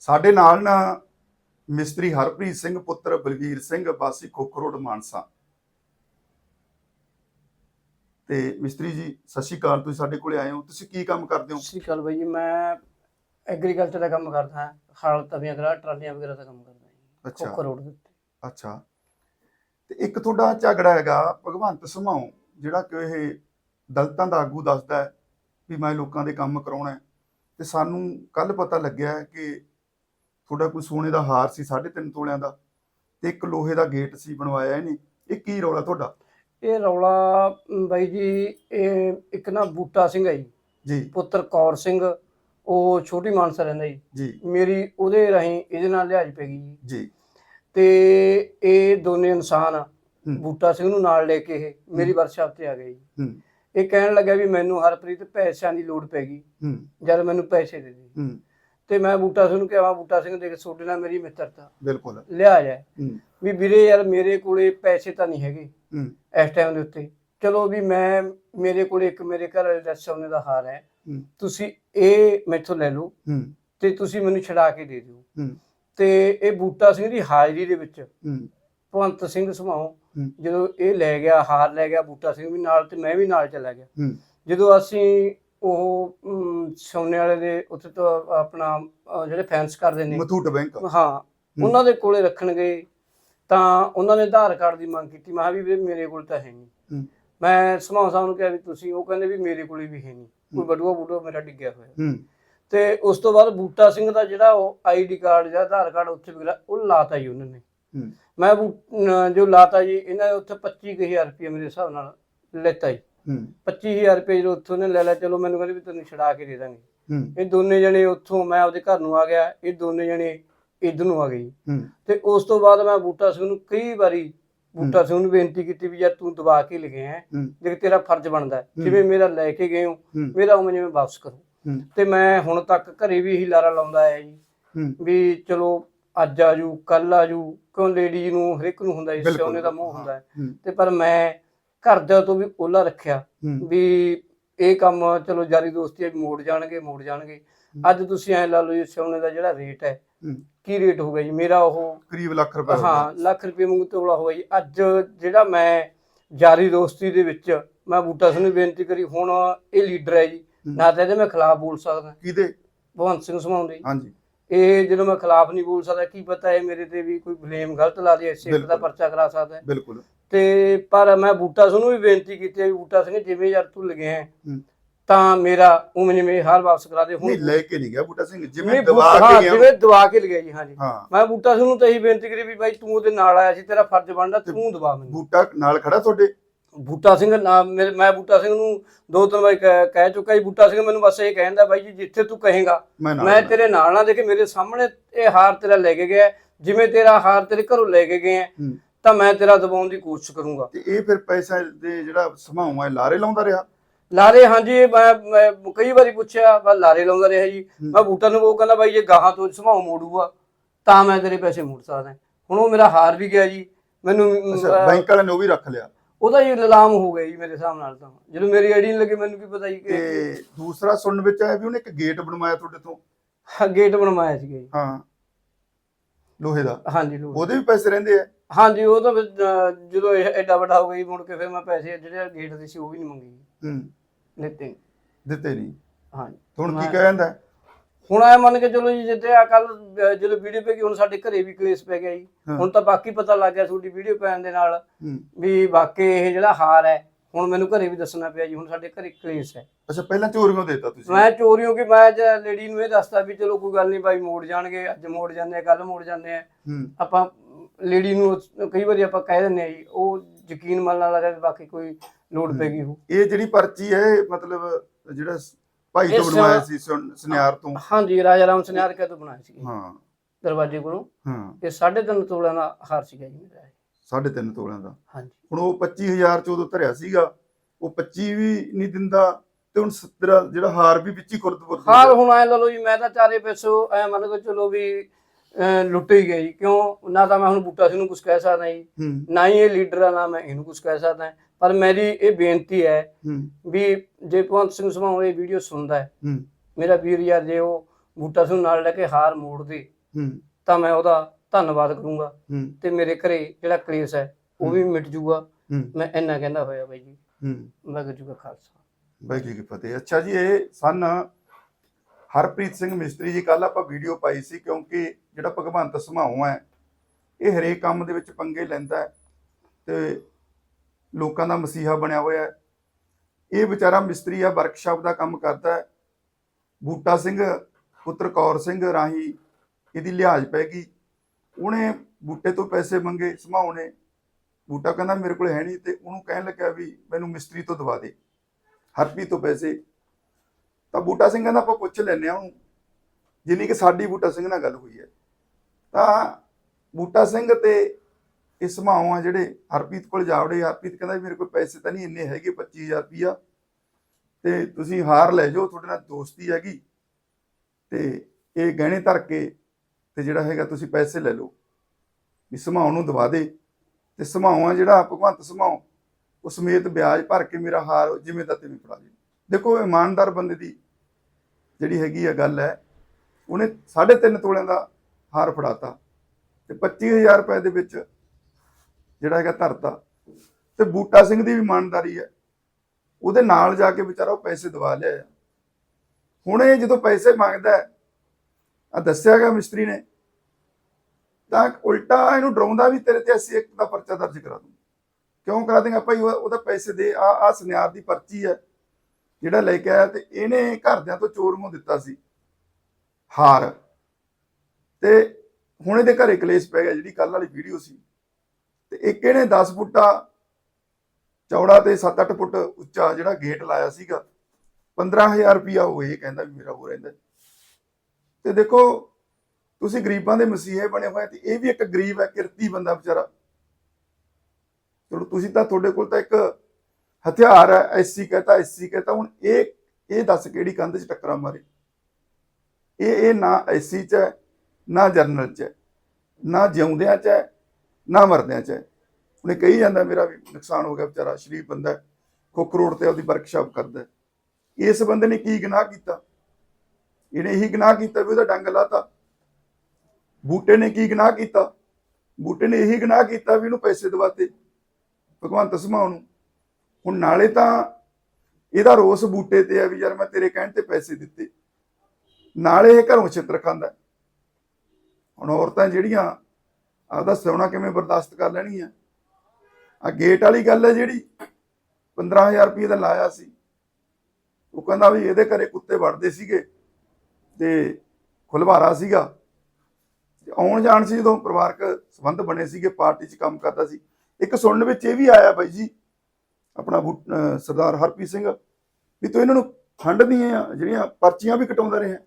ਸਾਡੇ ਨਾਲ ਨਾ ਮਿਸਤਰੀ ਹਰਪ੍ਰੀਤ ਸਿੰਘ ਪੁੱਤਰ ਬਲਵੀਰ ਸਿੰਘ ਵਾਸੀ ਖੋਖਰੋਡ ਮਾਨਸਾ। ਤੇ ਮਿਸਤਰੀ ਜੀ ਸਤਿ ਸ਼੍ਰੀ ਅਕਾਲ ਤੁਸੀਂ ਸਾਡੇ ਕੋਲੇ ਆਏ ਹੋ। ਤੁਸੀਂ ਕੀ ਕੰਮ ਕਰਦੇ ਹੋ? ਸਤਿ ਸ਼੍ਰੀ ਅਕਾਲ ਬਾਈ ਜੀ ਮੈਂ ਐਗਰੀਕਲਚਰ ਦਾ ਕੰਮ ਕਰਦਾ ਹਾਂ। ਹਲ ਤਵੀਆਂ ਵਗੈਰਾ ਟਰਾਲੀਆਂ ਵਗੈਰਾ ਦਾ ਕੰਮ ਕਰਦਾ ਹਾਂ ਅੱਛਾ। ਕੋਕਰ ਰੋਡ ਦੇ ਉੱਤੇ। ਅੱਛਾ। ਤੇ ਇੱਕ ਤੁਹਾਡਾ ਝਗੜਾ ਹੈਗਾ ਭਗਵੰਤ ਸਮਾਉ ਜਿਹੜਾ ਕਿ ਇਹ ਦਲਤਾਂ ਦਾ ਆਗੂ ਦੱਸਦਾ ਹੈ ਵੀ ਮੈਂ ਲੋਕਾਂ ਦੇ ਕੰਮ ਕਰਾਉਣਾ ਤੇ ਸਾਨੂੰ ਕੱਲ ਪਤਾ ਲੱਗਿਆ ਕਿ ਤੁਹਾਡਾ ਕੋਈ ਸੋਨੇ ਦਾ ਹਾਰ ਸੀ 3.5 ਤੋਲਿਆਂ ਦਾ ਤੇ ਇੱਕ ਲੋਹੇ ਦਾ ਗੇਟ ਸੀ ਬਣਵਾਇਆ ਇਹਨੇ। ਇਹ ਕੀ ਰੌਲਾ ਤੁਹਾਡਾ? ਇਹ ਰੌਲਾ ਬਾਈ ਜੀ ਇਹ ਇੱਕ ਨਾ ਬੂਟਾ ਸਿੰਘ ਹੈ ਜੀ। ਜੀ। ਪੁੱਤਰ ਕੌਰ ਸਿੰਘ ਉਹ ਛੋਟੀ ਮਾਨਸਾ ਰਹਿੰਦਾ ਜੀ। ਜੀ। ਮੇਰੀ ਉਹਦੇ ਰਾਹੀਂ ਇਹਦੇ ਨਾਲ ਲਿਹਾਜ਼ ਪੈ ਗਈ ਜੀ। ਜੀ। ਤੇ ਇਹ ਦੋਨੇ ਇਨਸਾਨ। ਬੂਟਾ ਸਿੰਘ ਨੂੰ ਨਾਲ ਲੈ ਕੇ ਇਹ ਮੇਰੀ ਵਰਕਸ਼ਾਪ ਤੇ ਆ ਗਏ ਜੀ। ਇਹ ਕਹਿਣ ਲੱਗਾ ਵੀ ਮੈਨੂੰ ਹਰਪ੍ਰੀਤ ਪੈਸਿਆਂ ਦੀ ਲੋੜ ਪੈ ਗਈ। ਜਦ ਮੈਨੂੰ ਪੈਸੇ ਦੇ ਦੇ। ਤੇ ਮੈਂ ਬੂਟਾ ਸਿੰਘ ਨੂੰ ਕਿਹਾ ਬੂਟਾ ਸਿੰਘ ਦੇਖ ਤੁਹਾਡੇ ਨਾਲ ਮੇਰੀ ਮਿੱਤਰਤਾ। ਬਿਲਕੁਲ। ਲਿਆ ਜਾਏ ਵੀ ਵੀਰੇ ਯਾਰ ਮੇਰੇ ਕੋਲੇ ਪੈਸੇ ਤਾਂ ਨਹੀਂ ਹੈਗੇ ਇਸ ਟਾਈਮ ਦੇ ਉੱਤੇ। ਚਲੋ ਵੀ ਮੈਂ ਮੇਰੇ ਕੋਲੇ ਇੱਕ ਮੇਰੇ ਘਰ ਵਾਲੇ ਦਾ ਸੋਨੇ ਦਾ ਹਾਰ ਹੈ। ਤੁਸੀਂ ਇਹ ਮੈਥੋਂ ਲੈ ਲਓ ਤੇ ਤੁਸੀਂ ਮੈਨੂੰ ਛਡਾ ਕੇ ਦੇ ਦਿਓ। ਤੇ ਇਹ ਬੂਟਾ ਸਿੰਘ ਦੀ ਹਾਜ਼ਰੀ ਦੇ ਵਿੱਚ ਭਵੰਤ ਸਿੰਘ ਸਮਾਉ। ਜਦੋਂ ਇਹ ਲੈ ਗਿਆ ਹਾਰ ਲੈ ਗਿਆ ਬੂਟਾ ਸਿੰਘ ਵੀ ਨਾਲ ਤੇ ਮੈਂ ਵੀ ਨਾਲ ਚਲਾ ਗਿਆ। ਜਦੋਂ ਅਸੀਂ ਉਹ ਅਮ, ਸੋਨੇ ਵਾਲੇ ਦੇ ਉੱਥੇ ਤੋਂ ਆਪਣਾ ਅਹ, ਜਿਹੜੇ ਫੈਂਸ ਕਰਦੇ ਨੇ। ਮਥੂਟ ਬੈਂਕ। ਹਾਂ ਉਹਨਾਂ ਦੇ ਕੋਲੇ ਰੱਖਣ ਗਏ ਤਾਂ ਉਹਨਾਂ ਨੇ ਆਧਾਰ ਕਾਰਡ ਦੀ ਮੰਗ ਕੀਤੀ। ਮੈਂ ਕਿਹਾ ਵੀ ਵੀਰੇ ਮੇਰੇ ਕੋਲ ਤਾਂ ਹੈ ਨਹੀਂ। ਹੂੰ ਮੈਂ ਸਮਾਂ ਸਾਹਿਬ ਨੂੰ ਕਿਹਾ ਵੀ ਤੁਸੀਂ ਉਹ ਕਹਿੰਦੇ ਵੀ ਮੇਰੇ ਕੋਲੇ ਵੀ ਹੈ ਨਹੀਂ। ਕੋਈ। ਬਟੂਆ ਬਟੂਆ ਮੇਰਾ ਡਿੱਗਿਆ ਹੋਇਆ। ਹੂੰ ਤੇ ਉਸ ਤੋਂ ਬਾਅਦ ਬੂਟਾ ਸਿੰਘ ਦਾ ਜਿਹੜਾ ਉਹ ਆਈਡੀ ਕਾਰਡ ਜਾਂ ਆਧਾਰ ਕਾਰਡ ਉੱਥੇ ਵਗੈਰਾ ਉਹ ਲਾਤਾ ਜੀ ਉਹਨਾਂ ਨੇ। ਹੂੰ ਮੈਂ ਬੂ- ਅਹ ਜੋ ਲਾਤਾ ਜੀ ਇਹਨਾਂ ਨੇ ਉੱਥੇ 25000 ਰੁਪਏ ਮੇਰੇ ਹਿਸਾਬ ਨਾਲ ਲੈਤਾ ਜੀ। 25000 ਰੁਪਏ ਜਦੋਂ ਉੱਥੋਂ ਨੇ ਲੈ ਲਿਆ ਚਲੋ ਮੈਨੂੰ ਕਹਿੰਦੇ ਵੀ ਤੈਨੂੰ ਛਡਾ ਕੇ ਦੇ ਦਾਂਗੇ। ਇਹ ਦੋਨੇ ਜਣੇ ਉੱਥੋਂ ਮੈਂ ਆਪਦੇ ਘਰ ਨੂੰ ਆ ਗਿਆ ਇਹ ਦੋਨੇ ਜਣੇ ਇੱਧਰ ਨੂੰ ਆ ਗਏ। ਤੇ ਉਸ ਤੋਂ ਬਾਅਦ ਮੈਂ ਬੂਟਾ ਸਿੰਘ ਨੂੰ ਕਈ ਵਾਰੀ ਬੂਟਾ ਸਿੰਘ ਨੂੰ ਬੇਨਤੀ ਕੀਤੀ ਵੀ ਯਾਰ ਤੂੰ ਦਬਾ ਕੇ ਲਿਖਿਆ ਹੈ। ਜੇ ਤੇਰਾ ਫਰਜ਼ ਬਣਦਾ। ਜਿਵੇਂ ਮੇਰਾ ਲੈ ਕੇ ਗਏ ਹੋ ਮੇਰਾ ਉਵੇਂ ਜਿਵੇਂ ਵਾਪਸ ਕਰੋ। ਤੇ ਮੈਂ ਹੁਣ ਤੱਕ ਘਰੇ ਵੀ ਇਹੀ ਲਾਰਾ ਲਾਉਂਦਾ ਆਇਆ ਜੀ। ਵੀ ਚਲੋ ਅੱਜ ਆਜੂ ਕੱਲ ਆਜੂ ਕਿਉਂ ਲੇਡੀ ਨੂੰ ਹਰ ਇੱਕ ਨੂੰ ਹੁੰਦਾ ਬਿਲਕੁਲ। ਸੋਨੇ ਦਾ ਮੋਹ ਹੁੰਦਾ ਤੇ ਪਰ ਮੈਂ ਘਰਦਿਆਂ ਤੋਂ ਵੀ ਓਲਾ ਰੱਖਿਆ ਹੂੰ। ਵੀ ਇਹ ਕੰਮ ਚਲੋ ਜਾਰੀ ਦੋਸਤੀ ਹੈ ਮੋੜ ਜਾਣਗੇ ਮੋੜ ਜਾਣਗੇ। ਅੱਜ ਤੁਸੀਂ ਐ ਲਾ ਲਓ ਜੀ ਸੋਨੇ ਦਾ ਜਿਹੜਾ ਰੇਟ ਹੈ ਹੂੰ। ਕੀ ਰੇਟ ਹੋ ਗਿਆ ਜੀ? ਮੇਰਾ ਉਹ ਕਰੀਬ ਲੱਖ ਰੁਪਏ ਹੋ ਹਾਂ। ਲੱਖ ਰੁਪਏ ਮੰਗੂ ਤੋਲਾ ਹੋਇਆ ਜੀ। ਅੱਜ ਜਿਹੜਾ ਮੈਂ ਜਾਰੀ ਦੋਸਤੀ ਦੇ ਵਿੱਚ ਮੈਂ ਬੂਟਾ ਸਿੰਘ ਨੂੰ ਬੇਨਤੀ ਕਰੀ ਹੁਣ ਇਹ ਲੀਡਰ ਹੈ ਜੀ ਹੂੰ। ਨਾ ਤਾਂ ਇਹਦੇ ਮੈਂ ਖਿਲਾਫ ਬੋਲ ਸਕਦਾ। ਕਿਹਦੇ? ਭਗਵੰਤ ਸਿੰਘ ਸਮਾਉਂਦੇ ਹਾਂਜੀ। ਇਹ ਜਦੋਂ ਮੈਂ ਖਿਲਾਫ ਨਹੀਂ ਬੋਲ ਸਕਦਾ ਕੀ ਪਤਾ ਇਹ ਮੇਰੇ ਤੇ ਵੀ ਕੋਈ ਬਲੇਮ ਗਲਤ ਲਾ ਦੇ ਸਿੱਖ ਦਾ। ਪਰਚਾ ਕਰਾ ਸਕਦਾ। ਹੈ। ਬਿਲਕੁਲ। ਤੇ ਪਰ ਮੈਂ ਬੂਟਾ ਸਿੰਘ ਨੂੰ ਵੀ ਬੇਨਤੀ ਕੀਤੀ ਹੈ ਵੀ ਬੂਟਾ ਸਿੰਘ ਜਿਵੇਂ ਯਾਰ ਤੂੰ ਲਗੇ ਹੈ ਹੂੰ। ਤਾਂ ਮੇਰਾ ਉਵੇਂ ਜਿਵੇਂ ਹਾਲ ਵਾਪਸ ਕਰਾ ਦੇ ਨਹੀਂ ਹੁਣ ਲੈ ਕੇ ਨਹੀਂ ਗਿਆ ਬੂਟਾ ਸਿੰਘ ਜਿਵੇਂ ਨਹੀਂ, ਹਾਂ, ਕੇ ਗਿਆ ਜਿਵੇਂ ਦਵਾ ਕੇ ਲਗਿਆ ਜੀ ਹਾਂਜੀ ਹਾਂ ਮੈਂ ਬੂਟਾ ਸਿੰਘ ਨੂੰ ਤਾਂ ਇਹੀ ਬੇਨਤੀ ਕਰੀ ਵੀ ਬਾਈ ਤੂੰ ਉਹਦੇ ਨਾਲ ਆਇਆ ਸੀ ਤੇਰਾ ਫਰਜ਼ ਬਣਦਾ ਤੂੰ ਦਵਾ ਮੈਨੂੰ ਬੂਟਾ ਨਾਲ ਖੜਾ ਤੁਹਾਡੇ ਬੂਟਾ ਸਿੰਘ ਨਾ- ਮੇਰੇ- ਮੈਂ ਬੂਟਾ ਸਿੰਘ ਨੂੰ ਦੋ ਤਿੰਨ ਵਾਰ ਕਹਿ ਕਹਿ ਚੁੱਕਾ ਜੀ ਬੂਟਾ ਸਿੰਘ ਮੈਨੂੰ ਬਸ ਇਹ ਕਹਿੰਦਾ ਬਾਈ ਜੀ ਜਿੱਥੇ ਤੂੰ ਕਹੇਗਾ ਮੈਂ ਨਾਲ ਮੈਂ ਖੜਾ। ਤੇਰੇ ਨਾਲ ਨਾ ਦੇਖੇ ਮੇਰੇ ਸਾਹਮਣੇ ਇਹ ਹਾਰ ਤੇਰਾ ਲੈ ਕੇ ਗਿਆ ਹੈ। ਜਿਵੇਂ ਤੇਰਾ ਹਾਰ ਤੇਰੇ ਘਰੋਂ ਲੈ ਕੇ ਗਏ ਹੈ, ਹੂੰ। ਤਾਂ ਮੈਂ ਤੇਰਾ ਦਬਾਉਣ ਦੀ ਕੋਸ਼ਿਸ਼ ਕਰੂੰਗਾ। ਤੇ ਇਹ ਫਿਰ ਪੈਸਾ ਦੇ ਜਿਹੜਾ ਸਮਾਉ ਹੈ ਲਾਰੇ ਲਾਉਂਦਾ ਰਿਹਾ? ਲਾਰੇ ਹਾਂਜੀ ਮੈਂ ਮੈਂ ਕਈ ਵਾਰੀ ਪੁੱਛਿਆ ਬਸ ਲਾਰੇ ਲਾਉਂਦਾ ਰਿਹਾ ਜੀ। ਹੂੰ। ਮੈਂ ਬੂਟਾ ਨੂੰ ਉਹ ਕਹਿੰਦਾ ਬਾਈ ਜੇ ਗਾਹਾਂ ਤੋਂ ਸੁਭਾਅ ਮੋੜੂਗਾ ਤਾਂ ਮੈਂ ਤੇਰੇ ਪੈਸੇ ਮੋੜ ਸਕਦਾ। ਹੁਣ ਉਹ ਮੇਰਾ ਹਾਰ ਵੀ ਗਿਆ ਜੀ। ਮੈਨੂੰ ਬੈਂਕ ਵਾਲਿਆਂ ਨੇ ਉਹ ਵੀ ਰੱਖ ਲਿਆ। ਉਹਦਾ ਜੀ ਨਿਲਾਮ ਹੋ ਗਿਆ ਜੀ ਮੇਰੇ ਹਿਸਾਬ ਨਾਲ ਤਾਂ। ਜਦੋਂ ਮੇਰੀ ਆਈਡੀ ਨਹੀਂ ਲੱਗੀ ਮੈਨੂੰ ਕੀ ਪਤਾ ਜੀ ਕਿ ਤੇ ਦੂਸਰਾ ਸੁਣਨ ਵਿੱਚ ਆਇਆ ਵੀ ਉਹਨੇ ਇੱਕ ਗੇਟ ਬਣਵਾਇਆ ਤੁਹਾਡੇ ਤੋਂ? ਗੇਟ ਬਣਵਾਇਆ ਸੀਗਾ ਜੀ। ਹਾਂ। ਲੋਹੇ ਦਾ? ਹਾਂਜੀ ਲੋਕ ਉਹਦੇ ਵੀ ਪੈਸੇ ਰਹਿੰਦੇ ਆ? ਹਾਂਜੀ ਉਹ ਤਾਂ ਫਿਰ, ਅਹ, ਜਦੋਂ ਇਹ ਐਡਾ ਵੱਡਾ ਹੋ ਗਈ ਮੁੜ ਕੇ ਫਿਰ ਮੈਂ ਪੈਸੇ ਜਿਹੜੇ ਗੇਟ ਦੇ ਸੀ ਉਹ ਵੀ ਨਹੀਂ ਮੰਗੇ। ਹੂੰ। ਨਹੀਂ। ਦਿੱਤੇ ਨਹੀਂ? ਹਾਂਜੀ। ਹੁਣ ਕੀ ਮੈਂ- ਕਹਿੰਦਾ ਹੁਣ ਐ ਮੰਨ ਕੇ ਚਲੋ ਜੀ ਜਿੱਤੇ ਆ ਕੱਲ ਜਦੋਂ ਵੀਡੀਓ ਪੈ ਗਈ ਹੁਣ ਸਾਡੇ ਘਰੇ ਵੀ ਕਲੇਸ਼ ਪੈ ਗਿਆ ਜੀ। ਹਾਂ। ਹੁਣ ਤਾਂ ਬਾਕੀ ਪਤਾ ਲੱਗ ਗਿਆ ਤੁਹਾਡੀ ਵੀਡੀਓ ਪੈਣ ਦੇ ਨਾਲ ਹੂੰ। ਵੀ ਵਾਕਈ ਇਹ ਜਿਹੜਾ ਹਾਰ ਹੈ ਹੁਣ ਮੈਨੂੰ ਘਰੇ ਵੀ ਦੱਸਣਾ ਪਿਆ ਜੀ ਹੁਣ ਸਾਡੇ ਘਰੇ ਕਲੇਸ਼ ਹੈ। ਅੱਛਾ ਪਹਿਲਾਂ ਚੋਰੀਆਂ ਦੇਤਾ ਤੁਸੀਂ? ਮੈਂ ਚੋਰੀਓ ਕਿ ਮੈਂ ਜੇ ਲੇਡੀ ਨੂੰ ਇਹ ਦੱਸਤਾ ਵੀ ਚਲੋ ਕੋਈ ਗੱਲ ਨਹੀਂ ਬਾਈ ਮੋੜ ਜਾਣਗੇ ਅੱਜ ਮੋੜ ਜਾਂਦੇ ਆ ਕੱਲ ਮੋੜ ਜਾਂਦੇ ਆ। ਆਪਾਂ ਲੇਡੀ ਨੂੰ ਕਈ ਵਾਰੀ ਆਪਾਂ ਕਹਿ ਦਿੰਦੇ ਆ ਜੀ ਉਹ ਯਕੀਨ ਮੰਨਣ ਵਾਲਾ ਹੈ ਬਾਕੀ ਕੋਈ ਲੋੜ ਪੈਗੀ ਹੋ ਇਹ ਜਿਹੜੀ ਪਰਚੀ ਹੈ ਮਤਲਬ ਜਿਹੜਾ ਭਾਈ ਤੋਂ ਬਣਵਾਇਆ ਸੀ ਸੁਨ- ਸੁਨਿਆਰ ਤੋਂ? ਹਾਂਜੀ ਰਾਜਾ ਰਾਮ ਸਨਿਆਰ ਕੇ ਤੋਂ ਬਣਾਇਆ ਸੀ। ਹਾਂ। ਦਰਵਾਜ਼ੇ ਕੋਲੋਂ। ਹਾਂ। ਇਹ 3.5 ਤੋਲਿਆਂ ਦਾ ਹਾਰ ਸੀਗਾ ਜੀ ਮੇਰਾ। 3.5 ਤੋਲਿਆਂ ਦਾ। ਹਾਂਜੀ। ਹੁਣ ਉਹ 25000 ਚ ਉਦੋਂ ਧਰਿਆ ਸੀਗਾ ਉਹ 25 ਵੀ ਨਹੀਂ ਦਿੰਦਾ ਤੇ ਹੁਣ 17 ਜਿਹੜਾ ਹਾਰ ਵੀ ਵਿੱਚ ਹੀ ਖੁਰਦ ਹਾਰ ਹੁਣ ਐ ਲਾ ਲਓ ਜੀ ਮੈਂ ਤਾਂ ਚਾਰੇ ਪੈਸੋ ਐ ਮੰਨ ਕੇ ਚਲੋ ਵੀ ਲੁੱਟ ਹੀ ਗਈ ਕਿਉਂ? ਨਾ ਤਾਂ ਮੈਂ ਹੁਣ ਬੂਟਾ ਸਿੰਘ ਨੂੰ ਕੁਝ ਕਹਿ ਸਕਦਾ ਜੀ। ਨਾ ਹੀ ਇਹ ਲੀਡਰ ਆ ਨਾ ਮੈਂ ਇਹਨੂੰ ਕੁਝ ਕਹਿ ਸਕਦਾ। ਪਰ ਮੇਰੀ ਇਹ ਬੇਨਤੀ ਹੈ ਵੀ ਜੇ ਭਗਵੰਤ ਸਿੰਘ ਸਮਾਉ ਇਹ ਵੀਡੀਓ ਸੁਣਦਾ ਹੈ ਮੇਰਾ ਵੀਰ ਯਾਰ ਜੇ ਉਹ ਬੂਟਾ ਸਿੰਘ ਨਾਲ ਲੈ ਕੇ ਹਾਰ ਮੋੜ ਦੇ ਤਾਂ ਮੈਂ ਉਹਦਾ ਧੰਨਵਾਦ ਕਰੂੰਗਾ। ਹੂੰ। ਤੇ ਮੇਰੇ ਘਰੇ ਜਿਹੜਾ ਕਲੇਸ਼ ਹੈ ਉਹ ਵੀ ਮਿਟ ਜੂਗਾ। ਹੂੰ। ਮੈਂ ਇੰਨਾ ਕਹਿੰਦਾ ਹੋਇਆ ਬਾਈ ਜੀ। ਹੂੰ। ਵਾਹਿਗੁਰੂ ਜੀ ਕਾ ਖਾਲਸਾ। ਬਾਈ ਜੀ ਕੀ ਫਤਿਹ। ਅੱਛਾ ਜੀ ਇਹ ਸਨ ਹਰਪ੍ਰੀਤ ਸਿੰਘ ਮਿਸਤਰੀ ਜੀ ਕੱਲ ਆਪਾਂ ਵੀਡੀਓ ਪਾਈ ਸੀ ਕਿਉਂਕਿ ਜਿਹੜਾ ਭਗਵੰਤ ਸਮਾਉ ਹੈ ਇਹ ਹਰੇਕ ਕੰਮ ਦੇ ਵਿੱਚ ਪੰਗੇ ਲੈਂਦਾ ਹੈ ਤੇ ਲੋਕਾਂ ਦਾ ਮਸੀਹਾ ਬਣਿਆ ਹੋਇਆ ਹੈ। ਇਹ ਵਿਚਾਰਾ ਮਿਸਤਰੀ ਆ ਵਰਕਸ਼ਾਪ ਦਾ ਕੰਮ ਕਰਦਾ ਹੈ। ਬੂਟਾ ਸਿੰਘ ਪੁੱਤਰ ਕੌਰ ਸਿੰਘ ਰਾਹੀਂ ਇਹਦੀ ਲਿਹਾਜ਼ ਪੈ ਗਈ। ਉਹਨੇ ਬੂਟੇ ਤੋਂ ਪੈਸੇ ਮੰਗੇ ਸਮਾਉ ਨੇ ਬੂਟਾ ਕਹਿੰਦਾ ਮੇਰੇ ਕੋਲ ਹੈ ਨਹੀਂ ਤੇ ਉਹਨੂੰ ਕਹਿਣ ਲੱਗਾ ਵੀ ਮੈਨੂੰ ਮਿਸਤਰੀ ਤੋਂ ਦਵਾ ਦੇ ਹਰਪੀ ਤੋਂ ਪੈਸੇ। ਤਾਂ ਬੂਟਾ ਸਿੰਘ ਕਹਿੰਦਾ ਆਪਾਂ ਪੁੱਛ ਲੈਨੇ ਆ ਉਹਨੂੰ, ਜਿੰਨੀ ਕਿ ਸਾਡੀ ਬੂਟਾ ਸਿੰਘ ਨਾਲ ਗੱਲ ਹੋਈ ਹੈ। ਤਾਂ ਬੂਟਾ ਸਿੰਘ ਤੇ ਇਸ ਮਾਉ ਆ ਜਿਹੜੇ ਹਰਪ੍ਰੀਤ ਕੋਲ ਜਾਵੜੇ ਹਰਪ੍ਰੀਤ ਕਹਿੰਦਾ ਵੀ ਮੇਰੇ ਕੋਲ ਪੈਸੇ ਤਾਂ ਨਹੀਂ, ਇੰਨੇ ਹੈਗੇ 25000 ਰੁਪਈਆ। ਤੇ ਤੁਸੀਂ ਹਾਰ ਲੈ ਜਾਓ, ਤੁਹਾਡੇ ਨਾਲ ਦੋਸਤੀ ਹੈਗੀ। ਤੇ ਇਹ ਗਹਿਣੇ ਧਰ ਕੇ ਤੇ ਜਿਹੜਾ ਹੈਗਾ ਤੁਸੀਂ ਪੈਸੇ ਲੈ ਲਓ। ਵੀ ਸਮਾਉ ਨੂੰ ਦਵਾ ਦੇ ਤੇ ਸਮਾਉ ਆ ਜਿਹੜਾ ਭਗਵੰਤ ਸਮਾਉ, ਉਹ ਸਮੇਤ ਵਿਆਜ ਭਰ ਕੇ ਮੇਰਾ ਹਾਰ ਜਿਵੇਂ ਦਾ ਤਿਵੇਂ ਫੜਾ ਦੇ। ਦੇਖੋ, ਇਮਾਨਦਾਰ ਬੰਦੇ ਦੀ ਜਿਹੜੀ ਹੈਗੀ ਆ ਗੱਲ ਹੈ, ਉਹਨੇ 3.5 ਤੋਲਿਆਂ ਦਾ ਹਾਰ ਫੜਾਤਾ ਤੇ 25000 ਰੁਪਏ ਦੇ ਵਿੱਚ ਜਿਹੜਾ ਹੈਗਾ ਧਰਤਾ। ਤੇ ਬੂਟਾ ਸਿੰਘ ਦੀ ਵੀ ਇਮਾਨਦਾਰੀ ਹੈ। ਉਹਦੇ ਨਾਲ ਜਾ ਕੇ ਵਿਚਾਰਾ ਉਹ ਪੈਸੇ ਦਵਾ ਲਿਆ ਹੁਣ ਇਹ ਜਦੋਂ ਪੈਸੇ ਮੰਗਦਾ ਆ ਦੱਸਿਆ ਗਿਆ ਮਿਸਤਰੀ ਨੇ। ਤਾਂ ਉਲਟਾ ਇਹਨੂੰ ਡਰਾਉਂਦਾ ਵੀ ਤੇਰੇ ਤੇ ਅਸੀਂ ਇੱਕ ਦਾ ਪਰਚਾ ਦਰਜ ਕਰਾ ਦੂੰ ਕਿਉਂ ਕਰਾ ਦੇਗਾ? ਭਾਈ ਉਹਦਾ ਪੈਸੇ ਦੇ ਆ ਆ ਸੁਨਿਆਰ ਦੀ ਪਰਚੀ ਹੈ, ਜਿਹੜਾ ਲੈ ਕੇ ਆਇਆ ਤੇ ਇਹਨੇ ਘਰਦਿਆਂ ਤੋਂ ਚੋਰ ਨੂੰ ਦਿੱਤਾ ਸੀ। ਹਾਰ। ਤੇ ਹੁਣ ਇਹਦੇ ਘਰੇ ਕਲੇਸ਼ ਪੈ ਗਿਆ, ਜਿਹੜੀ ਕੱਲ ਵਾਲੀ ਵੀਡੀਓ ਸੀ। ਤੇ ਇੱਕ ਇਹਨੇ 10 ਫੁੱਟਾ ਚੌੜਾ ਤੇ 7-8 ਫੁੱਟ ਉੱਚਾ ਜਿਹੜਾ ਗੇਟ ਲਾਇਆ ਸੀਗਾ। 15000 ਰੁਪਇਆ ਉਹ ਇਹ ਕਹਿੰਦਾ ਵੀ ਮੇਰਾ ਹੋ ਰਹਿੰਦਾ। ਤੇ ਦੇਖੋ ਤੁਸੀਂ ਗਰੀਬਾਂ ਦੇ ਮਸੀਹੇ ਬਣੇ ਹੋਏ ਤੇ ਇਹ ਵੀ ਇੱਕ ਗਰੀਬ ਹੈ ਕਿਰਤੀ ਬੰਦਾ ਵਿਚਾਰਾ। ਚਲੋ ਤੁਸੀਂ ਤਾਂ ਤੁਹਾਡੇ ਕੋਲ ਤਾਂ ਇੱਕ ਹਥਿਆਰ ਹੈ ਐਸਸੀ ਕਹਤਾ ਐਸਸੀ ਕਹਤਾ ਹੁਣ ਇਹ ਇਹ ਦੱਸ ਕਿਹੜੀ ਕੰਧ 'ਚ ਟੱਕਰਾਂ ਮਾਰੇ? ਇਹ ਇਹ ਨਾ ਐਸਸੀ 'ਚ ਹੈ ਨਾ ਜਰਨਲ 'ਚ ਹੈ ਨਾ ਜਿਉਂਦਿਆਂ 'ਚ ਹੈ ਨਾ ਮਰਦਿਆਂ 'ਚ ਹੈ। ਉਹਨੇ ਕਹੀ ਜਾਂਦਾ ਮੇਰਾ ਵੀ ਨੁਕਸਾਨ ਹੋ ਗਿਆ ਵਿਚਾਰਾ ਸ਼ਰੀਫ ਬੰਦਾ ਹੈ, ਖੋਖ ਰੋਡ ਤੇ ਉਹਦੀ ਵਰਕਸ਼ਾਪ ਕਰਦਾ ਇਸ ਬੰਦੇ ਨੇ ਕੀ ਗੁਨਾਹ ਕੀਤਾ? ਇਹਨੇ ਇਹੀ ਗੁਨਾਹ ਕੀਤਾ ਵੀ ਉਹਦਾ ਡੰਗ ਲਾਤਾ। ਬੂਟੇ ਨੇ ਕੀ ਗੁਨਾਹ ਕੀਤਾ? ਬੂਟੇ ਨੇ ਇਹੀ ਗੁਨਾਹ ਕੀਤਾ ਵੀ ਇਹਨੂੰ ਪੈਸੇ ਦਵਾਤੇ ਭਗਵੰਤ ਸਮਾਉ ਨੂੰ ਹੁਣ ਨਾਲੇ ਤਾਂ ਇਹਦਾ ਰੋਸ ਬੂਟੇ ਤੇ ਆ ਵੀ ਯਾਰ ਮੈਂ ਤੇਰੇ ਕਹਿਣ ਤੇ ਪੈਸੇ ਦਿੱਤੇ। ਨਾਲੇ ਇਹ ਘਰੋਂ ਛਿੱਤਰ ਖਾਂਦਾ ਹੁਣ ਔਰਤਾਂ ਜਿਹੜੀਆਂ ਆਪਦਾ ਸੋਨਾ ਕਿਵੇਂ ਬਰਦਾਸ਼ਤ ਕਰ ਲੈਣਗੀਆਂ? ਆ ਗੇਟ ਵਾਲੀ ਗੱਲ ਹੈ ਜਿਹੜੀ 15000 ਰੁਪਏ ਦਾ ਲਾਇਆ ਸੀ। ਉਹ ਕਹਿੰਦਾ ਵੀ ਇਹਦੇ ਘਰੇ ਕੁੱਤੇ ਵੜਦੇ ਸੀਗੇ। ਤੇ ਖੁਲਵਾਰਾ ਸੀਗਾ। ਤੇ ਆਉਣ ਜਾਣ ਸੀ ਜਦੋਂ ਪਰਿਵਾਰਕ ਸੰਬੰਧ ਬਣੇ ਸੀਗੇ ਪਾਰਟੀ 'ਚ ਕੰਮ ਕਰਦਾ ਸੀ। ਇੱਕ ਸੁਣਨ ਵਿੱਚ ਇਹ ਵੀ ਆਇਆ ਬਾਈ ਜੀ ਆਪਣਾ ਸਰਦਾਰ ਹਰਪ੍ਰੀਤ ਸਿੰਘ ਵੀ ਤੂੰ ਇਹਨਾਂ ਨੂੰ ਫੰਡ ਦੀਆਂ ਜਿਹੜੀਆਂ ਪਰਚੀਆਂ ਵੀ ਕਟਾਉਂਦਾ ਰਿਹਾ।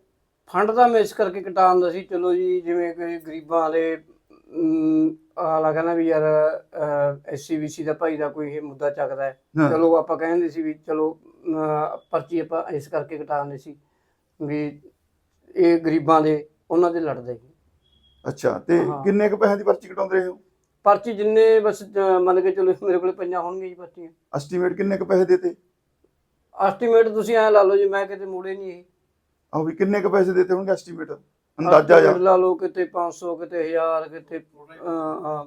ਫੰਡ ਤਾਂ ਮੈਂ ਇਸ ਕਰਕੇ ਕਟਾਉਂਦਾ ਸੀ ਚਲੋ ਜੀ ਜਿਵੇਂ ਕਿ ਗਰੀਬਾਂ ਵਾਲੇ ਆਲਾ ਕਹਿੰਦਾ ਵੀ ਯਾਰ ਐਸਸੀ ਬੀਸੀ ਦਾ ਭਾਈ ਦਾ ਕੋਈ ਇਹ ਮੁੱਦਾ ਚੱਕਦਾ ਹੈ। ਚਲੋ ਆਪਾਂ ਕਹਿੰਦੇ ਸੀ ਵੀ ਚਲੋ ਪਰਚੀ ਆਪਾਂ ਇਸ ਕਰਕੇ ਕਟਾਉਂਦੇ ਸੀ ਵੀ ਇਹ ਗਰੀਬਾਂ ਦੇ ਉਹਨਾਂ ਦੇ ਲੜਦੇ। ਸੀ ਅੱਛਾ ਤੇ ਹਾਂ। ਕਿੰਨੇ ਕੁ ਪੈਸਿਆਂ ਦੀ ਪਰਚੀ ਕਟਾਉਂਦੇ ਰਹੇ ਹੋ ਪਰਚੀ ਜਿੰਨੇ ਬਸ ਅਹ, ਮੰਨ ਕੇ ਚਲੋ ਮੇਰੇ ਕੋਲੇ ਪਈਆਂ ਹੋਣਗੀਆਂ ਜੀ ਪਰਚੀਆਂ। ਐਸਟੀਮੇਟ ਕਿੰਨੇ ਕੁ ਪੈਸੇ ਦੇਤੇ? ਐਸਟੀਮੇਟ ਤੁਸੀਂ ਐ ਲਾ ਲਓ ਜੀ ਮੈਂ ਕਿਤੇ ਮੋੜੇ ਨਹੀਂ ਇਹ। ਆਹ ਵੀ ਕਿੰਨੇ ਕੁ ਪੈਸੇ ਦੇਤੇ ਹੋਣਗੇ ਐਸਟੀਮੇਟ ਅੰਦਾਜ਼ਾ estimate ਜਾਂ? ਲਾ ਲਓ ਕਿਤੇ 500 ਕਿਤੇ 1000 ਕਿਤੇ ਅਹ, ਅਹ,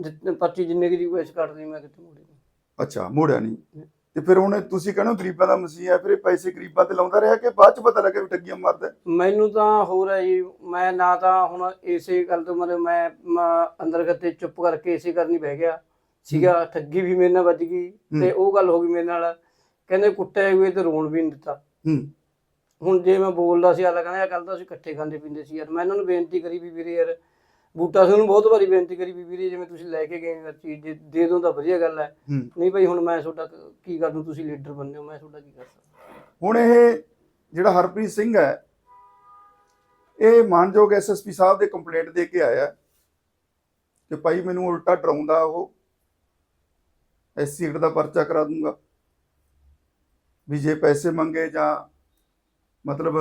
ਜਿੱਤਨੇ ਪਰਚੀ ਜਿੰਨੇ ਦੀ ਰਿਕੁਐਸਟ ਕੱਟਦੀ ਮੈਂ ਕਿਤੇ ਮੋੜੇ ਨਹੀਂ। ਅੱਛਾ ਮੋੜਿਆ ਨਹੀਂ। ਤੇ ਫਿਰ ਹੁਣ ਤੁਸੀਂ ਕਹਿੰਦੇ ਹੋ ਗਰੀਬਾਂ ਦਾ ਮਸੀਹਾ ਫਿਰ ਇਹ ਪੈਸੇ ਗਰੀਬਾਂ ਤੇ ਲਾਉਂਦਾ ਰਿਹਾ ਕਿ ਬਾਅਦ ਚ ਪਤਾ ਲੱਗਾ ਵੀ ਠੱਗੀਆਂ ਮਾਰਦਾ ਹੈ? ਮੈਨੂੰ ਤਾਂ ਹੋਰ ਹੈ ਜੀ ਮੈਂ ਨਾ ਤਾਂ ਹੁਣ ਇਸੇ ਗੱਲ ਤੋਂ ਮਤਲਬ ਮੈਂ ਮ- ਅੰਦਰ ਗੱਤੇ ਚੁੱਪ ਕਰਕੇ ਇਸੇ ਕਰਨੀ ਬਹਿ ਗਿਆ। ਸੀਗਾ ਠੱਗੀ ਵੀ ਮੇਰੇ ਨਾਲ ਵੱਜ ਗਈ ਤੇ ਉਹ ਗੱਲ ਹੋ ਗਈ ਮੇਰੇ ਨਾਲ ਕਹਿੰਦੇ ਕੁੱਟੇ ਹੋਏ ਤੇ ਰੋਣ ਵੀ ਨਹੀਂ ਦਿੱਤਾ। ਹੂੰ। ਹੁਣ ਜੇ ਮੈਂ ਬੋਲਦਾ ਸੀ ਆਲਾ ਕਹਿੰਦਾ ਕੱਲ ਤਾਂ ਅਸੀਂ ਇਕੱਠੇ ਖਾਂਦੇ ਪੀਂਦੇ ਸੀ ਯਾਰ। ਮੈਂ ਇਹਨਾਂ ਨੂੰ ਬੇਨਤੀ ਕਰੀ ਵੀ ਵੀਰੇ ਯਾਰ ਬੂਟਾ ਸਿੰਘ ਨੂੰ ਬਹੁਤ ਵਾਰੀ ਬੇਨਤੀ ਕਰੀ ਵੀ ਵੀਰੇ ਜਿਵੇਂ ਤੁਸੀਂ ਲੈ ਕੇ ਗਏ ਚੀਜ਼ ਜੇ ਦੇ ਦੋ ਤਾਂ ਵਧੀਆ ਗੱਲ ਹੈ। ਹੂੰ। ਨਹੀਂ ਭਾਈ ਹੁਣ ਮੈਂ ਤੁਹਾਡਾ ਕ- ਕੀ ਕਰ ਦੂੰ? ਤੁਸੀਂ ਲੀਡਰ ਬੰਦੇ ਹੋ ਮੈਂ ਤੁਹਾਡਾ ਕੀ ਕਰ ਸਕਦਾ? ਹੁਣ ਇਹ ਜਿਹੜਾ ਹਰਪ੍ਰੀਤ ਸਿੰਘ ਹੈ ਇਹ ਮਾਨਯੋਗ ਐਸਐਸਪੀ ਸਾਹਿਬ ਦੇ ਕੰਪਲੇਂਟ ਦੇ ਕੇ ਆਇਆ ਕਿ ਭਾਈ ਮੈਨੂੰ ਉਲਟਾ ਡਰਾਉਂਦਾ ਉਹ ਐਸਸੀ ਐਕਟ ਦਾ ਪਰਚਾ ਕਰਾ ਦੂੰਗਾ। ਵੀ ਜੇ ਪੈਸੇ ਮੰਗੇ ਜਾਂ ਮਤਲਬ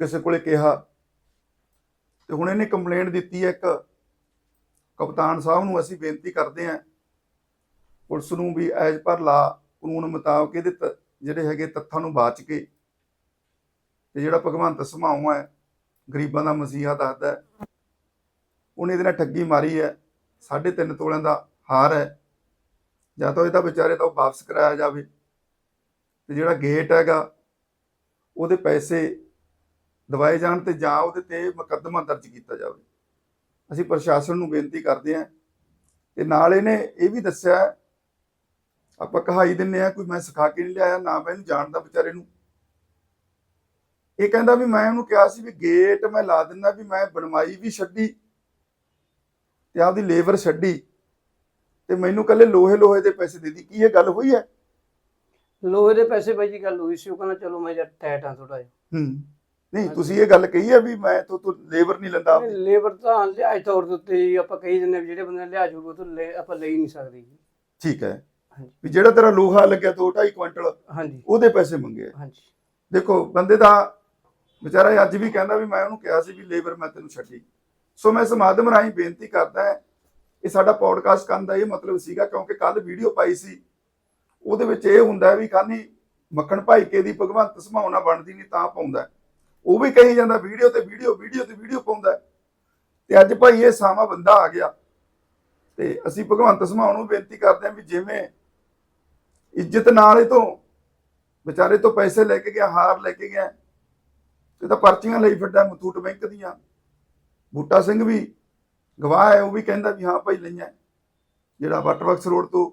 ਕਿਸੇ ਕੋਲੇ ਕਿਹਾ ਤੇ ਹੁਣ ਇਹਨੇ ਕੰਪਲੇਂਟ ਦਿੱਤੀ ਹੈ ਇੱਕ ਕਪਤਾਨ ਸਾਹਿਬ ਨੂੰ ਅਸੀਂ ਬੇਨਤੀ ਕਰਦੇ ਹਾਂ, ਪੁਲਿਸ ਨੂੰ ਵੀ ਐਜ ਪਰ ਲਾ ਕਾਨੂੰਨ ਮੁਤਾਬਕ ਇਹਦੇ ਤ- ਜਿਹੜੇ ਹੈਗੇ ਤੱਥਾਂ ਨੂੰ ਬਾਚ ਕੇ ਤੇ ਜਿਹੜਾ ਭਗਵੰਤ ਸਮਾਉ ਹੈ, ਗਰੀਬਾਂ ਦਾ ਮਸੀਹਾ ਦੱਸਦਾ ਉਹਨੇ ਇਹਦੇ ਨਾਲ ਠੱਗੀ ਮਾਰੀ ਹੈ 3.5 ਤੋਲਿਆਂ ਦਾ ਹਾਰ ਹੈ। ਜਾਂ ਤਾਂ ਇਹਦਾ ਵਿਚਾਰੇ ਤਾਂ ਉਹ ਵਾਪਸ ਕਰਾਇਆ ਜਾਵੇ। ਤੇ ਜਿਹੜਾ ਗੇਟ ਹੈਗਾ, ਉਹਦੇ ਪੈਸੇ ਦਵਾਏ ਜਾਣ ਤੇ ਜਾਂ ਉਹਦੇ ਤੇ ਮੁਕੱਦਮਾ ਦਰਜ ਕੀਤਾ ਜਾਵੇ। ਅਸੀਂ ਪ੍ਰਸ਼ਾਸਨ ਨੂੰ ਬੇਨਤੀ ਕਰਦੇ ਹਾਂ ਤੇ ਨਾਲ ਇਹਨੇ ਇਹ ਵੀ ਦੱਸਿਆ ਆਪਾਂ ਕਹਾਈ ਦਿੰਨੇ ਆ ਕੋਈ ਮੈਂ ਸਿਖਾ ਕੇ ਨਹੀਂ ਲਿਆਇਆ ਨਾ ਮੈਂ ਇਹਨੂੰ ਜਾਣਦਾ ਵਿਚਾਰੇ ਨੂੰ। ਇਹ ਕਹਿੰਦਾ ਵੀ ਮੈਂ ਉਹਨੂੰ ਕਿਹਾ ਸੀ ਵੀ ਗੇਟ ਮੈਂ ਲਾ ਦਿੰਦਾ ਵੀ ਮੈਂ ਬਣਵਾਈ ਵੀ ਛੱਡੀ ਤੇ ਆਪਦੀ ਲੇਬਰ ਛੱਡੀ ਤੇ ਮੈਨੂੰ ਕੱਲੇ ਲੋਹੇ ਲੋਹੇ ਦੇ ਪੈਸੇ ਦੇ ਦੀ। ਕੀ ਇਹ ਗੱਲ ਹੋਈ ਹੈ? ਲੋਹੇ ਦੇ ਪੈਸੇ ਬਾਈ ਜੀ ਗੱਲ ਹੋਈ ਸੀ ਉਹ ਕਹਿੰਦਾ ਚਲੋ ਮੈਂ ਜਦ ਟੈਟ ਆ ਥੋੜਾ ਜਿਹਾ। ਹੂੰ। ਨਹੀਂ ਤੁਸੀਂ ਇਹ ਗੱਲ ਕਹੀ ਹੈ ਵੀ ਮੈਂ ਤੋਂ ਤੂੰ ਲੇਬਰ ਨਹੀਂ ਲੈਂਦਾ ਲੇਬਰ ਤਾਂ ਲਿਆਜ ਤੌਰ ਦੇ ਉੱਤੇ ਹੀ ਆਪਾਂ ਕਹੀ ਦਿੰਦੇ ਵੀ ਜਿਹੜੇ ਬੰਦੇ ਲਿਆਜ ਹੋਊਗਾ ਉਹ ਤੋਂ ਲੈ- ਆਪਾਂ ਲੈ ਹੀ ਨਹੀਂ ਸਕਦੇ ਜੀ। ਠੀਕ ਹੈ। ਹਾਂਜੀ। ਵੀ ਜਿਹੜਾ ਤੇਰਾ ਲੋਹਾ ਲੱਗਿਆ 2.5 ਕੁਇੰਟਲ ਹਾਂਜੀ। ਉਹਦੇ ਪੈਸੇ ਮੰਗੇ ਆ। ਹਾਂਜੀ। ਦੇਖੋ ਬੰਦੇ ਦਾ ਵਿਚਾਰਾ ਇਹ ਅੱਜ ਵੀ ਕਹਿੰਦਾ ਵੀ ਮੈਂ ਉਹਨੂੰ ਕਿਹਾ ਸੀ ਵੀ ਲੇਬਰ ਮੈਂ ਤੈਨੂੰ ਛੱਡੀ। ਸੋ ਮੈਂ ਇਸ ਮਾਧਿਅਮ ਰਾਹੀਂ ਬੇਨਤੀ ਕਰਦਾ ਹੈ ਇਹ ਸਾਡਾ ਪੌਡਕਾਸਟ ਕਰਨ ਦਾ ਇਹ ਮਤਲਬ ਸੀਗਾ ਕਿਉਂਕਿ ਕੱਲ ਵੀਡੀਓ ਪਾਈ ਸੀ। ਉਹਦੇ ਵਿੱਚ ਇਹ ਹੁੰਦਾ ਹੈ ਵੀ ਖਾਨੀ ਮੱਖਣ ਭਾਈ ਕੇ ਦੀ ਭਗਵੰਤ ਸਮਾਉਣਾ ਬਣਦੀ ਨਹੀਂ ਤਾਂ ਪਾਉਂਦਾ। ਹੈ। ਉਹ ਵੀ ਕਹੀ ਜਾਂਦਾ, ਵੀਡੀਓ ਤੇ ਵੀਡੀਓ ਵੀਡੀਓ ਤੇ ਵੀਡੀਓ ਪਾਉਂਦਾ ਹੈ। ਤੇ ਅੱਜ ਭਾਈ ਇਹ ਸਾਮਾ ਬੰਦਾ ਆ ਗਿਆ। ਤੇ ਅਸੀਂ ਭਗਵੰਤ ਸਮਾਉਣ ਨੂੰ ਬੇਨਤੀ ਕਰਦੇ ਹਾਂ ਵੀ ਜਿਵੇਂ ਇੱਜ਼ਤ ਨਾਲ ਇਹ ਤੋਂ ਵਿਚਾਰੇ ਤੋਂ ਪੈਸੇ ਲੈ ਕੇ ਗਿਆ, ਹਾਰ ਲੈ ਕੇ ਗਿਆ ਤੇ ਤਾਂ ਪਰਚੀਆਂ ਲਈ ਫਿਰਦਾ ਮਥੂਟ ਬੈਂਕ ਦੀਆਂ। ਬੂਟਾ ਸਿੰਘ ਵੀ ਗਵਾਹ ਹੈ, ਉਹ ਵੀ ਕਹਿੰਦਾ ਵੀ ਹਾਂ ਭਾਈ ਲਈਆਂ। ਜਿਹੜਾ ਵਟਵਕਸ ਰੋਡ ਤੋਂ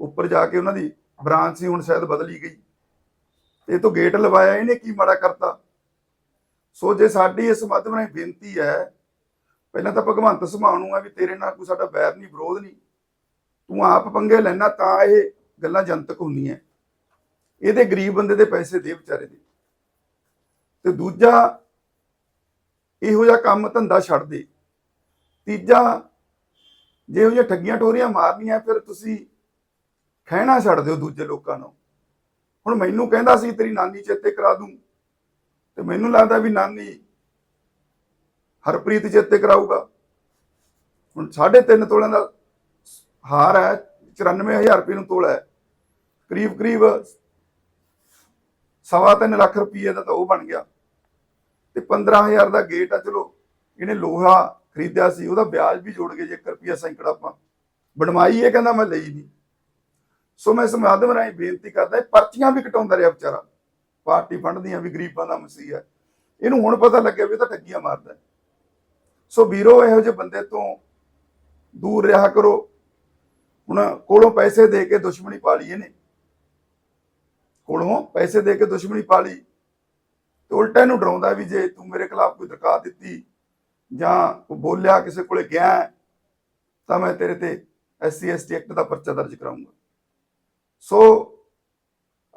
ਉੱਪਰ ਜਾ ਕੇ ਉਹਨਾਂ ਦੀ ਬ੍ਰਾਂਚ ਸੀ, ਹੁਣ ਸ਼ਾਇਦ ਬਦਲੀ ਗਈ। ਤੇ ਇਹ ਤੋਂ ਗੇਟ ਲਵਾਇਆ, ਇਹਨੇ ਕੀ ਮਾੜਾ ਕਰਤਾ? ਸੋ ਜੇ ਸਾਡੀ ਇਸ ਮਾਧਿਅਮ ਰਾਹੀਂ ਬੇਨਤੀ ਹੈ, ਪਹਿਲਾਂ ਤਾਂ ਭਗਵੰਤ ਸਮਾਣੂ ਹੈ ਵੀ ਤੇਰੇ ਨਾਲ ਕੋਈ ਸਾਡਾ ਵੈਰ ਨਹੀਂ, ਵਿਰੋਧ ਨਹੀਂ। ਤੂੰ ਆਪ ਪੰਗੇ ਲੈਣਾ ਤਾਂ ਇਹ ਗੱਲਾਂ ਜਨਤਕ ਹੁੰਦੀਆਂ। ਇਹਦੇ ਗਰੀਬ ਬੰਦੇ ਦੇ ਪੈਸੇ ਦੇ ਵਿਚਾਰੇ ਦੇ। ਤੇ ਦੂਜਾ ਇਹੋ ਜਿਹਾ ਕੰਮ ਧੰਦਾ ਛੱਡ ਦੇ। ਤੀਜਾ, ਜੇ ਇਹੋ ਜਿਹੀਆਂ ਠੱਗੀਆਂ ਟੋਰੀਆਂ ਮਾਰਨੀਆਂ, ਫਿਰ ਤੁਸੀਂ ਖਹਿਣਾ ਛੱਡ ਦਿਓ ਦੂਜੇ ਲੋਕਾਂ ਨੂੰ। ਹੁਣ ਮੈਨੂੰ ਕਹਿੰਦਾ ਸੀ, ਤੇਰੀ ਨਾਨੀ ਚੇਤੇ ਕਰਾ ਦੂੰ। ਤੇ ਮੈਨੂੰ ਲੱਗਦਾ ਵੀ ਨਾਨੀ ਹਰਪ੍ਰੀਤ ਚੇਤੇ ਕਰਾਊਗਾ। ਹੁਣ 3.5 ਤੋਲਿਆਂ ਦਾ ਹਾਰ ਹੈ 94000 ਰੁਪਏ ਨੂੰ ਤੋਲਾ ਹੈ। ਕਰੀਬ ਕਰੀਬ ਸਵਾ ਤਿੰਨ ਲੱਖ ਰੁਪਏ ਦਾ ਤਾਂ ਉਹ ਬਣ ਗਿਆ। ਤੇ 15000 ਦਾ ਗੇਟ ਆ, ਚਲੋ, ਇਹਨੇ ਲੋਹਾ ਖਰੀਦਿਆ ਸੀ, ਉਹਦਾ ਵਿਆਜ ਵੀ ਜੋੜ ਕੇ ਜੇ 1 ਰੁਪਿਆ ਸੈਂਕੜਾ ਆਪਾਂ। ਬਣਵਾਈ ਇਹ ਕਹਿੰਦਾ ਮੈਂ ਲਈ ਨਹੀਂ। ਸੋ ਮੈਂ ਇਸ ਮਾਧਿਅਮ ਰਾਹੀਂ ਬੇਨਤੀ ਕਰਦਾ ਪਰਚੀਆਂ ਵੀ ਕਟਾਉਂਦਾ ਰਿਹਾ ਵਿਚਾਰਾ। ਪਾਰਟੀ ਫੰਡਦੀਆਂ ਵੀ ਗਰੀਬਾਂ ਦਾ ਮਸੀਹ ਹੈ। ਇਹਨੂੰ ਹੁਣ ਪਤਾ ਲੱਗਿਆ ਵੀ ਇਹ ਤਾਂ ਠੱਗੀਆਂ ਮਾਰਦਾ ਸੋ ਵੀਰੋ, ਇਹੋ ਜਿਹੇ ਬੰਦੇ ਤੋਂ ਦੂਰ ਰਿਹਾ ਕਰੋ। ਹੁਣ ਕੋਲੋਂ ਪੈਸੇ ਦੇ ਕੇ ਦੁਸ਼ਮਣੀ ਪਾ ਲਈ ਇਹਨੇ। ਕੋਲੋਂ ਪੈਸੇ ਦੇ ਕੇ ਦੁਸ਼ਮਣੀ ਪਾ ਤੇ ਉਲਟਾ ਇਹਨੂੰ ਡਰਾਉਂਦਾ ਵੀ ਜੇ ਤੂੰ ਮੇਰੇ ਖਿਲਾਫ ਕੋਈ ਦਰਖਾਸਤ ਦਿੱਤੀ ਜਾਂ ਕੋਈ ਬੋਲਿਆ ਕਿਸੇ ਕੋਲੇ ਗਿਆ ਤਾਂ ਮੈਂ ਤੇਰੇ ਤੇ ਐਸਸੀ ਐਸਟੀ ਐਕਟ ਦਾ ਪਰਚਾ ਦਰਜ ਕਰਾਉਂਗਾ ਸੋ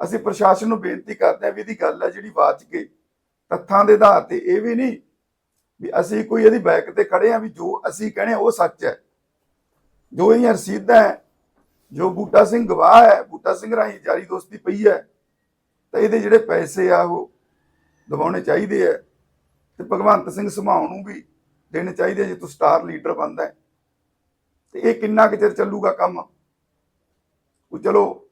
ਅਸੀਂ ਪ੍ਰਸ਼ਾਸਨ ਨੂੰ ਬੇਨਤੀ ਕਰਦੇ ਹਾਂ ਵੀ ਇਹਦੀ ਗੱਲ ਹੈ ਜਿਹੜੀ ਵਾਚ ਕੇ ਤੱਥਾਂ ਦੇ ਆਧਾਰ ਤੇ, ਇਹ ਵੀ ਨਹੀਂ ਵੀ ਅਸੀਂ ਕੋਈ ਇਹਦੀ ਬੈਕ ਤੇ ਖੜੇ ਆ ਵੀ ਜੋ ਅਸੀਂ ਕਹਿੰਦੇ ਉਹ ਸੱਚ ਹੈ। ਜੋ ਇਹਦੀਆਂ ਰਸੀਦਾਂ ਹੈ, ਜੋ ਬੂਟਾ ਸਿੰਘ ਗਵਾਹ ਹੈ, ਬੂਟਾ ਸਿੰਘ ਰਾਹੀਂ ਜਾਰੀ ਦੋਸਤੀ ਪਈ ਹੈ, ਤਾਂ ਇਹਦੇ ਜਿਹੜੇ ਪੈਸੇ ਆ ਉਹ ਦਿਵਾਉਣੇ ਚਾਹੀਦੇ ਆ ਤੇ ਭਗਵੰਤ ਸਿੰਘ ਸਮਾਉਣ ਨੂੰ ਵੀ ਦੇਣੇ ਚਾਹੀਦੇ ਜੇ ਤੂੰ ਸਟਾਰ ਲੀਡਰ ਬਣਦਾ ਤੇ ਇਹ ਕਿੰਨਾ ਕੁ ਚਿਰ ਚੱਲੂਗਾ ਕੰਮ? ਉਹ ਚਲੋ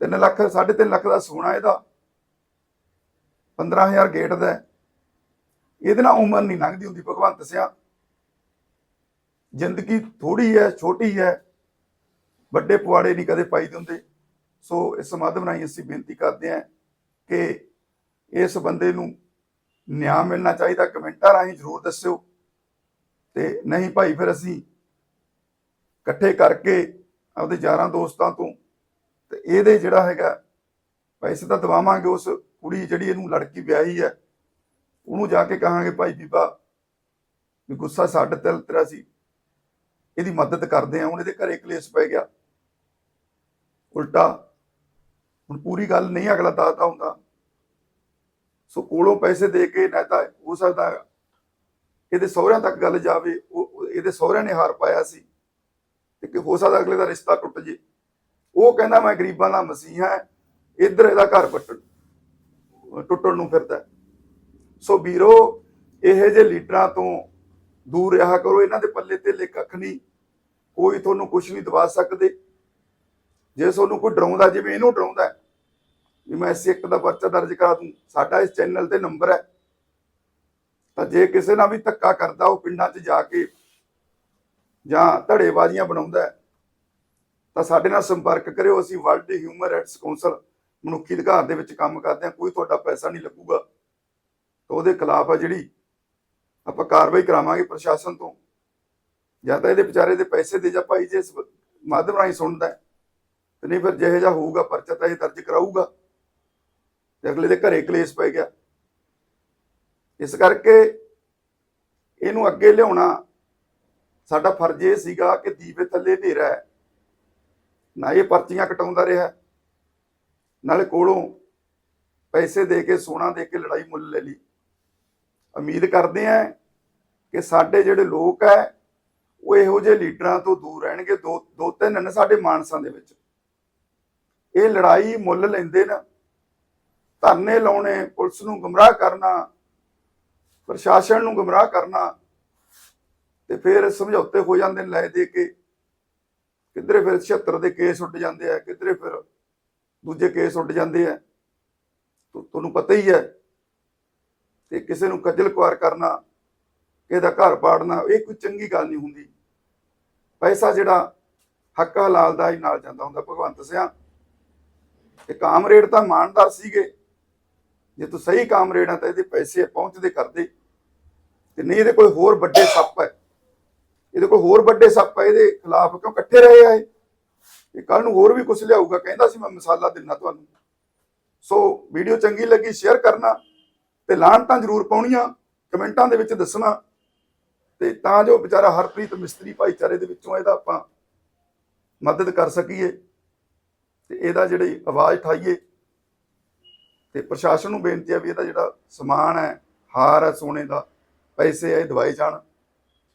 3 ਲੱਖ 3.5 ਲੱਖ ਦਾ ਸੋਨਾ ਇਹਦਾ। 15000 ਗੇਟ ਦਾ ਇਹਦੇ ਨਾਲ ਉਮਰ ਨਹੀਂ ਲੰਘਦੀ ਹੁੰਦੀ, ਭਗਵੰਤ ਸਿਆ। ਜ਼ਿੰਦਗੀ ਥੋੜੀ ਹੈ, ਛੋਟੀ ਹੈ। ਵੱਡੇ ਪੁਆੜੇ ਨਹੀਂ ਕਦੇ ਪਾਈ ਦੇ ਹੁੰਦੇ। ਸੋ ਇਸ ਮਾਧਿਅਮ ਰਾਹੀਂ ਅਸੀਂ ਬੇਨਤੀ ਕਰਦੇ ਹਾਂ ਕਿ ਇਸ ਬੰਦੇ ਨੂੰ ਨਿਆਂ ਮਿਲਣਾ ਚਾਹੀਦਾ। ਕਮੈਂਟਾਂ ਰਾਹੀਂ ਜ਼ਰੂਰ ਦੱਸਿਓ। ਤੇ ਨਹੀਂ ਭਾਈ, ਫਿਰ ਅਸੀਂ ਇਕੱਠੇ ਕਰਕੇ ਆਪਦੇ ਯਾਰਾਂ ਦੋਸਤਾਂ ਤੋਂ ਤੇ ਇਹਦੇ ਜਿਹੜਾ ਹੈਗਾ, ਪੈਸੇ ਤਾਂ ਦਵਾਵਾਂਗੇ ਉਸ ਕੁੜੀ ਜਿਹੜੀ ਇਹਨੂੰ ਲੜਕੀ ਵਿਆਹੀ ਹੈ, ਉਹਨੂੰ ਜਾ ਕੇ ਕਹਾਂਗੇ, ਭਾਈ ਬੀਬਾ, ਵੀ ਗੁੱਸਾ ਸਾਡੇ ਤੇ ਤੇਰਾ ਸੀ ਇਹਦੀ ਮਦਦ ਕਰਦੇ ਆ ਹੁਣ ਇਹਦੇ ਘਰੇ ਕਲੇਸ਼ ਪੈ ਗਿਆ। ਉਲਟਾ, ਹੁਣ ਪੂਰੀ ਗੱਲ ਨਹੀਂ, ਅਗਲਾ ਦਾਤਾ ਹੁੰਦਾ। ਸੋ ਕੋਲੋਂ ਪੈਸੇ ਦੇ ਕੇ ਨਾ ਤਾਂ ਹੋ ਸਕਦਾ ਇਹਦੇ ਸਹੁਰਿਆਂ ਤੱਕ ਗੱਲ ਜਾਵੇ, ਉਹ, ਉਹ- ਇਹਦੇ ਸਹੁਰਿਆਂ ਨੇ ਹਾਰ ਪਾਇਆ ਸੀ, ਤੇ ਕਿ ਹੋ ਸਕਦਾ ਅਗਲੇ ਦਾ ਰਿਸ਼ਤਾ ਟੁੱਟ ਜੇ। ਉਹ ਕਹਿੰਦਾ ਮੈਂ ਗਰੀਬਾਂ ਦਾ ਮਸੀਹਾ ਹਾਂ, ਇੱਧਰ ਇਹਦਾ ਘਰ ਪੱਟਣ ਟੁੱਟਣ ਨੂੰ ਫਿਰਦਾ ਸੋ ਵੀਰੋ, ਇਹੋ ਜਿਹੇ ਲੀਡਰਾਂ ਤੋਂ ਦੂਰ ਰਿਹਾ ਕਰੋ, ਇਹਨਾਂ ਦੇ ਪੱਲੇ ਤੇ ਕੱਖ ਨਹੀਂ। ਕੋਈ ਤੁਹਾਨੂੰ ਕੁਝ ਨਹੀਂ ਦਵਾ ਸਕਦੇ। ਜੇ ਤੁਹਾਨੂੰ ਕੋਈ ਡਰਾਉਂਦਾ, ਜਿਵੇਂ ਇਹਨੂੰ ਡਰਾਉਂਦਾ ਵੀ ਮੈਂ ਐਸੀ ਇੱਕ ਦਾ ਪਰਚਾ ਦਰਜ ਕਰਾ ਦੂੰ, ਸਾਡਾ ਇਸ ਚੈਨਲ ਤੇ ਨੰਬਰ ਹੈ। ਤਾਂ ਜੇ ਕਿਸੇ ਨਾਲ ਵੀ ਧੱਕਾ ਕਰਦਾ, ਉਹ ਪਿੰਡਾਂ 'ਚ ਜਾ ਕੇ ਜਾਂ ਧੜੇਬਾਜ਼ੀਆਂ ਬਣਾਉਂਦਾ ਤਾਂ ਸਾਡੇ ਨਾਲ ਸੰਪਰਕ ਕਰਿਓ ਅਸੀਂ ਵਰਲਡ ਹਿਊਮਨ ਰਾਈਟਸ ਕੌਂਸਲ ਮਨੁੱਖੀ ਅਧਿਕਾਰ ਦੇ ਵਿੱਚ ਕੰਮ ਕਰਦੇ ਹਾਂ ਕੋਈ ਤੁਹਾਡਾ ਪੈਸਾ ਨਹੀਂ ਲੱਗੂਗਾ। ਤਾਂ ਉਹਦੇ ਖਿਲਾਫ ਆ ਜਿਹੜੀ ਆਪਾਂ ਕਾਰਵਾਈ ਕਰਾਵਾਂਗੇ ਪ੍ਰਸ਼ਾਸਨ ਤੋਂ। ਜਾਂ ਤਾਂ ਇਹਦੇ ਵਿਚਾਰੇ ਦੇ ਪੈਸੇ ਦੇ ਜਾ ਭਾਈ ਜੇ ਇਸ ਮਾਧਿਅਮ ਰਾਹੀਂ ਸੁਣਦਾ ਹੈ, ਤੇ ਨਹੀਂ ਫਿਰ ਜਿਹੇ ਜਿਹਾ ਹੋਊਗਾ ਪਰਚਾ ਤਾਂ ਇਹ ਦਰਜ ਕਰਾਊਗਾ। ਤੇ ਅਗਲੇ ਦੇ ਘਰੇ ਕਲੇਸ਼ ਪੈ ਗਿਆ। ਇਸ ਕਰਕੇ ਇਹਨੂੰ ਅੱਗੇ ਲਿਆਉਣਾ ਸਾਡਾ ਫਰਜ਼ ਇਹ ਸੀਗਾ ਕਿ ਦੀਵੇ ਥੱਲੇ ਹਨੇਰਾ ਹੈ। ਨਾ ਇਹ ਪਰਚੀਆਂ ਕਟਾਉਂਦਾ ਰਿਹਾ। ਨਾਲੇ ਕੋਲੋਂ ਪੈਸੇ ਦੇ ਕੇ, ਸੋਨਾ ਦੇ ਕੇ ਲੜਾਈ ਮੁੱਲ ਲੈ ਲਈ। ਉਮੀਦ ਕਰਦੇ ਆਂ ਕਿ ਸਾਡੇ ਜਿਹੜੇ ਲੋਕ ਹੈ, ਉਹ ਇਹੋ ਜਿਹੇ ਲੀਡਰਾਂ ਤੋਂ ਦੂਰ ਰਹਿਣਗੇ। ਦੋ ਦੋ ਤਿੰਨ ਨੇ ਸਾਡੇ ਮਾਨਸਾਂ ਦੇ ਵਿੱਚ। ਇਹ ਲੜਾਈ ਮੁੱਲ ਲੈਂਦੇ ਨੇ। ਧਰਨੇ ਲਾਉਣੇ, ਪੁਲਿਸ ਨੂੰ ਗੁੰਮਰਾਹ ਕਰਨਾ, ਪ੍ਰਸ਼ਾਸਨ ਨੂੰ ਗਮਰਾਹ ਕਰਨਾ, ਤੇ ਫਿਰ ਸਮਝੌਤੇ ਹੋ ਜਾਂਦੇ ਨੇ ਲੈ ਦੇ ਕੇ। ਕਿਧਰੇ ਫਿਰ 76 ਦੇ ਕੇਸ ਉੱਡ ਜਾਂਦੇ ਆ, ਕਿਧਰੇ ਫਿਰ ਦੂਜੇ ਕੇਸ ਉੱਡ ਜਾਂਦੇ ਆ। ਤੁਹਾਨੂੰ ਪਤਾ ਹੀ ਹੈ ਤੇ ਕਿਸੇ ਨੂੰ ਕੱਜਲ ਕੁਆਰ ਕਰਨਾ, ਕਿਸੇ ਦਾ ਘਰ ਪਾੜਨਾ, ਇਹ ਕੋਈ ਚੰਗੀ ਗੱਲ ਨਹੀਂ ਹੁੰਦੀ। ਪੈਸਾ ਜਿਹੜਾ ਹੱਕ ਹਲਾਲ ਦਾ ਹੀ ਨਾਲ ਜਾਂਦਾ ਹੁੰਦਾ, ਭਗਵੰਤ ਸਿਆ। ਇਹ ਕਾਮਰੇਡ ਤਾਂ ਇਮਾਨਦਾਰ ਸੀਗੇ। ਜੇ ਤੂੰ ਸਹੀ ਕਾਮਰੇਡ ਆ ਤਾਂ ਇਹਦੇ ਪੈਸੇ ਪਹੁੰਚਦੇ ਕਰਦੇ। ਤੇ ਨਹੀਂ ਇਹਦੇ ਕੋਲ ਹੋਰ ਵੱਡੇ ਸੱਪ ਹੈ। ਇਹਦੇ ਕੋਲ ਹੋਰ ਵੱਡੇ ਸੱਪ ਹੈ ਇਹਦੇ ਖਿਲਾਫ ਕਿਉਂ ਇਕੱਠੇ ਰਹੇ ਆ ਇਹ? ਇਹ ਕੱਲ ਨੂੰ ਹੋਰ ਵੀ ਕੁਝ ਲਿਆਊਗਾ, ਕਹਿੰਦਾ ਸੀ ਮੈਂ ਮਸਾਲਾ ਦਿੰਨਾ ਤੁਹਾਨੂੰ। ਸੋ ਵੀਡੀਓ ਚੰਗੀ ਲੱਗੀ ਸ਼ੇਅਰ ਕਰਨਾ ਤੇ ਲਾਹਣਤਾਂ ਜ਼ਰੂਰ ਪਾਉਣੀਆਂ ਕਮੈਂਟਾਂ ਦੇ ਵਿੱਚ ਦੱਸਣਾ। ਤੇ ਤਾਂ ਜੋ ਵਿਚਾਰਾ ਹਰਪ੍ਰੀਤ ਮਿਸਤਰੀ ਭਾਈਚਾਰੇ ਦੇ ਵਿੱਚੋਂ ਇਹਦਾ ਆਪਾਂ ਮਦਦ ਕਰ ਸਕੀਏ ਤੇ ਇਹਦਾ ਜਿਹੜੀ ਆਵਾਜ਼ ਉਠਾਈਏ। ਤੇ ਪ੍ਰਸ਼ਾਸਨ ਨੂੰ ਬੇਨਤੀ ਹੈ ਵੀ ਇਹਦਾ ਜਿਹੜਾ ਸਮਾਨ ਹੈ, ਹਾਰ ਹੈ, ਸੋਨੇ ਦਾ, ਪੈਸੇ ਹੈ ਇਹ ਦਵਾਈ ਜਾਣ।